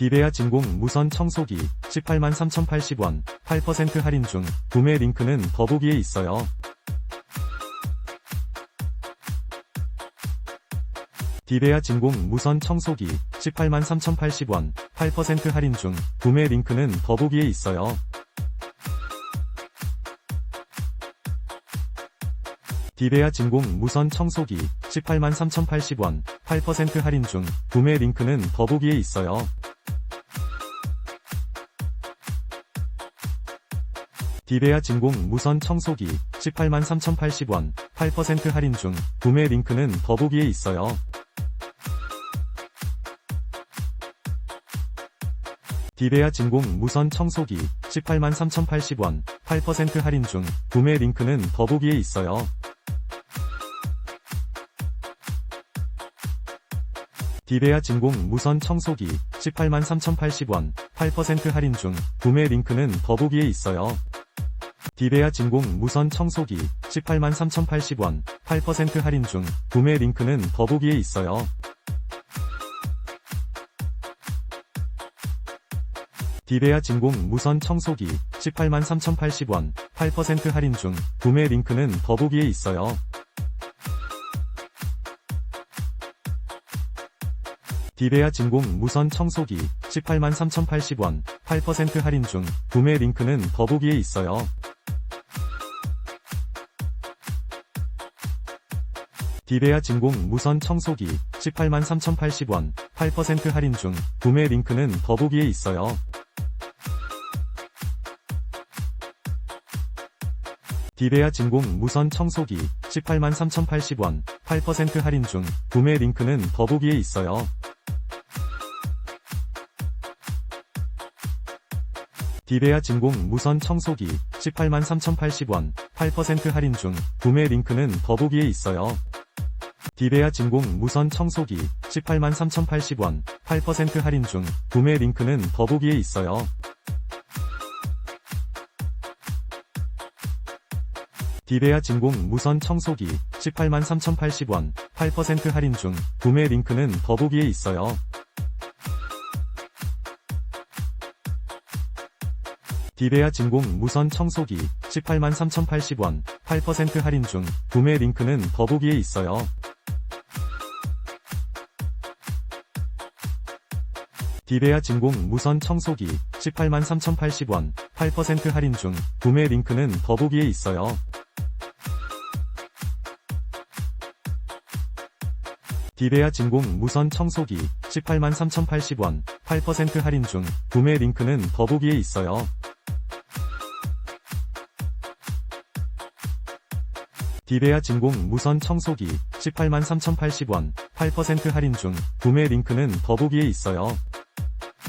디베아 진공 무선 청소기 18만 3,080원 8% 할인 중 구매 링크는 더보기에 있어요. 디베아 진공 무선 청소기 18만 3,080원 8% 할인 중 구매 링크는 더보기에 있어요. 디베아 진공 무선 청소기 18만 3,080원 8% 할인 중 구매 링크는 더보기에 있어요. 디베아 진공 무선 청소기 18만 3,080원 8% 할인 중 구매 링크는 더보기에 있어요. 디베아 진공 무선 청소기 18만 3,080원 8% 할인 중 구매 링크는 더보기에 있어요. 디베아 진공 무선 청소기 18만 3,080원 8% 할인 중 구매 링크는 더보기에 있어요. 디베아 진공 무선 청소기 18만 3,080원 8% 할인 중 구매 링크는 더보기에 있어요. 디베아 진공 무선 청소기 18만 3,080원 8% 할인 중 구매 링크는 더보기에 있어요. 디베아 진공 무선 청소기 18만 3,080원 8% 할인 중 구매 링크는 더보기에 있어요. 디베아 진공 무선 청소기 18만 3,080원 8% 할인 중 구매 링크는 더보기에 있어요. 디베아 진공 무선 청소기 18만 3,080원 8% 할인 중 구매 링크는 더보기에 있어요. 디베아 진공 무선 청소기 18만 3,080원 8% 할인 중 구매 링크는 더보기에 있어요. 디베아 진공 무선 청소기 18만 3,080원 8% 할인 중 구매 링크는 더보기에 있어요. 디베아 진공 무선 청소기 18만 3,080원 8% 할인 중 구매 링크는 더보기에 있어요. 디베아 진공 무선 청소기 18만 3,080원 8% 할인 중 구매 링크는 더보기에 있어요. 디베아 진공 무선 청소기 18만 3,080원 8% 할인 중 구매 링크는 더보기에 있어요. 디베아 진공 무선 청소기 18만 3,080원 8% 할인 중 구매 링크는 더보기에 있어요. 디베아 진공 무선 청소기 18만 3,080원 8% 할인 중 구매 링크는 더보기에 있어요.